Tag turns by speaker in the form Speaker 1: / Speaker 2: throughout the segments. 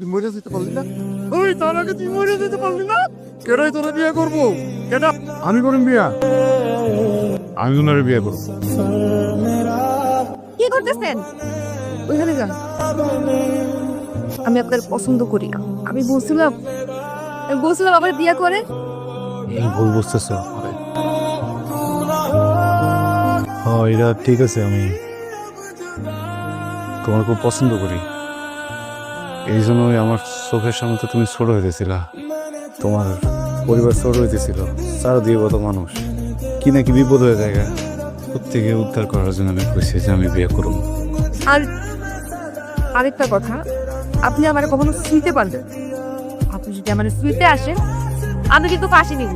Speaker 1: তুই মরে যেতে পারলি না ওই তার আগে তুই মরে যেতে পারলি না কেডাই তোরা বিয়ে করব? কেডা? আমি করিম বিয়া। আমি ওনারে বিয়ে করব।
Speaker 2: কি করতেছেন? ওইখানে যান। আমি আপনার পছন্দ করি না। আমি বলছিলাম আমি বলছিলাম আবার বিয়ে করে?
Speaker 3: এই ভুল বুঝতেছো হ্যাঁ এটা ঠিক আছে আমি তোমার খুব পছন্দ করি। এই জন্যই আমার চোখের সামনে তো তুমি ছোট হইতেছিলা। তোমার পরিবার ছোট হইতেছিল চারদিকে কত মানুষ। কি না কি বিপদ হয়ে যায় প্রত্যেকে উদ্ধার করার জন্য আমি কইছি যে আমি বিয়ে করব
Speaker 2: আর আরেকটা কথা, আপনি আমার কখনো শুইতে পারবেন আপনি যদি আমার শুইতে আসেন, আমি কিন্তু ফাঁসি নিব।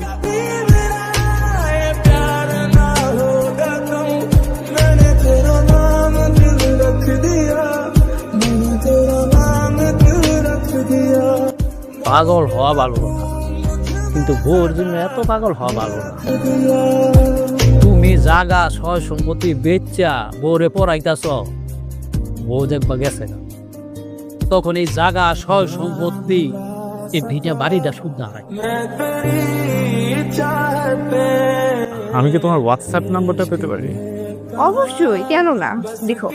Speaker 4: পাগল হওয়া ভালো না। কিন্তু বউর জন্য এত পাগল হওয়া ভালো না। তুমি জাগা সয় সম্পত্তি বেচা বউরে পড়াইতাছ বউ দেখবা গেছে না। তখন এই জাগা সয় সম্পত্তি এই ভিটা বাড়িটা শুদ্ধ হয়।
Speaker 3: আমি কি তোমার হোয়াটসঅ্যাপ নাম্বারটা পেতে পারি?
Speaker 2: অবশ্যই কেন না? দেখো।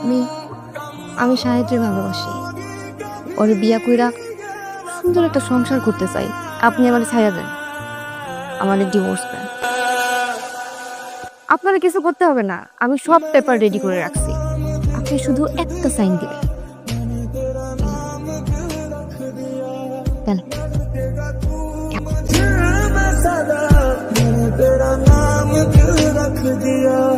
Speaker 2: আমি আমি সাহেবকে ভালোবাসি ওরে বিয়া কইরা সুন্দর একটা সংসার করতে চাই আপনি আমার ছায়া দেন আমার ডিভোর্স দেন আপনারা কিছু করতে হবে না আমি সব পেপার রেডি করে রাখছি আপনি শুধু একটা সাইন দিবেন দেন
Speaker 5: तेरा नाम क्यों रख दिया